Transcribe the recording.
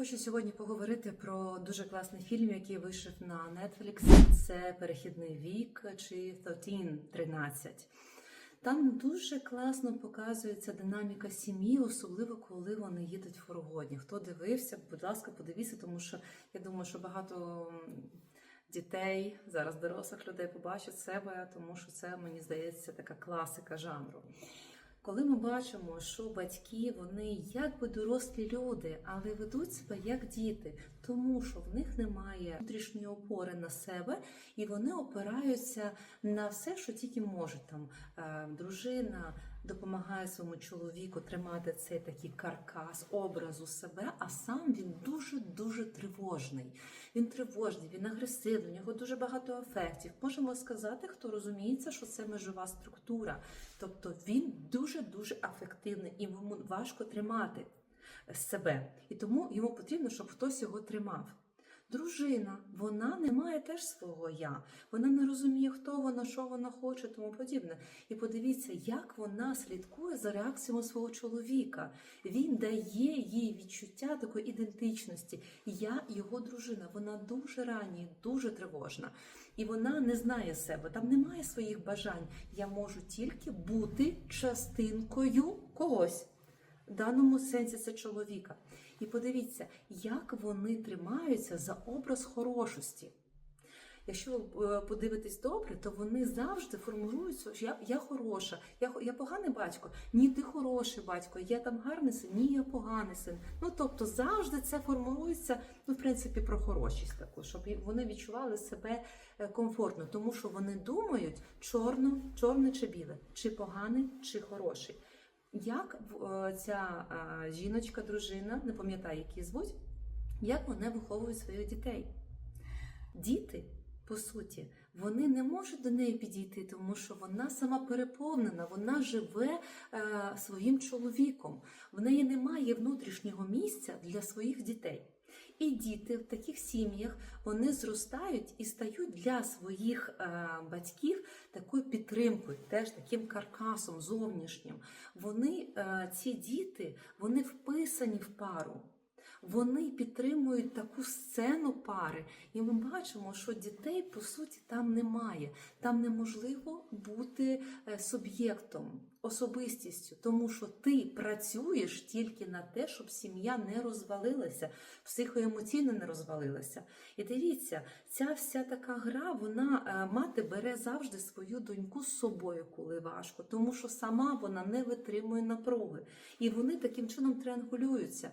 Хочу сьогодні поговорити про дуже класний фільм, який вийшов на Netflix. Це Перехідний вік чи 13, 13. Там дуже класно показується динаміка сім'ї, особливо коли вони їдуть в фургоні. Хто дивився, будь ласка, подивіться, тому що я думаю, що багато дітей, зараз дорослих людей побачать себе, тому що це мені здається така класика жанру. Коли ми бачимо, що батьки вони якби дорослі люди, але ведуть себе як діти, тому що в них немає внутрішньої опори на себе, і вони опираються на все, що тільки можуть. Там е, дружина допомагає своєму чоловіку тримати цей такий каркас образу себе, а сам він дуже дуже тривожний. Він тривожний, він агресивний, у нього дуже багато афектів. Можемо сказати, хто розуміється, що це межова структура. Тобто він дуже-дуже афективний і йому важко тримати себе. І тому йому потрібно, щоб хтось його тримав. Дружина, вона не має теж свого я, вона не розуміє, хто вона, що вона хоче, тому подібне. І подивіться, як вона слідкує за реакціями свого чоловіка. Він дає їй відчуття такої ідентичності. Я його дружина, вона дуже рання, дуже тривожна. І вона не знає себе, там немає своїх бажань. Я можу тільки бути частинкою когось. В даному сенсі це чоловіка. І подивіться, як вони тримаються за образ хорошості. Якщо ви е, подивитесь добре, то вони завжди формулюються, що я, я хороша, я, я поганий батько. Ні, ти хороший батько, я там гарний син, ні, я поганий син. Ну тобто завжди це формулюється, ну, в принципі, про хорошість таку, щоб вони відчували себе е, комфортно, тому що вони думають чорно, чорне чи біле, чи поганий, чи хороший. Як е, ця е, жіночка, дружина, не пам'ятаю, як її звуть, як вони виховують своїх дітей? Діти, по суті, вони не можуть до неї підійти, тому що вона сама переповнена, вона живе е, своїм чоловіком. В неї немає внутрішнього місця для своїх дітей. І діти в таких сім'ях вони зростають і стають для своїх е, батьків такою підтримкою, теж таким каркасом зовнішнім. Вони, е, ці діти, вони вписані в пару. Вони підтримують таку сцену пари, і ми бачимо, що дітей по суті там немає. Там неможливо бути е, суб'єктом, особистістю, тому що ти працюєш тільки на те, щоб сім'я не розвалилася, психоемоційно не розвалилася. І дивіться, ця вся така гра, вона е, мати бере завжди свою доньку з собою, коли важко, тому що сама вона не витримує напруги, і вони таким чином триангулюються.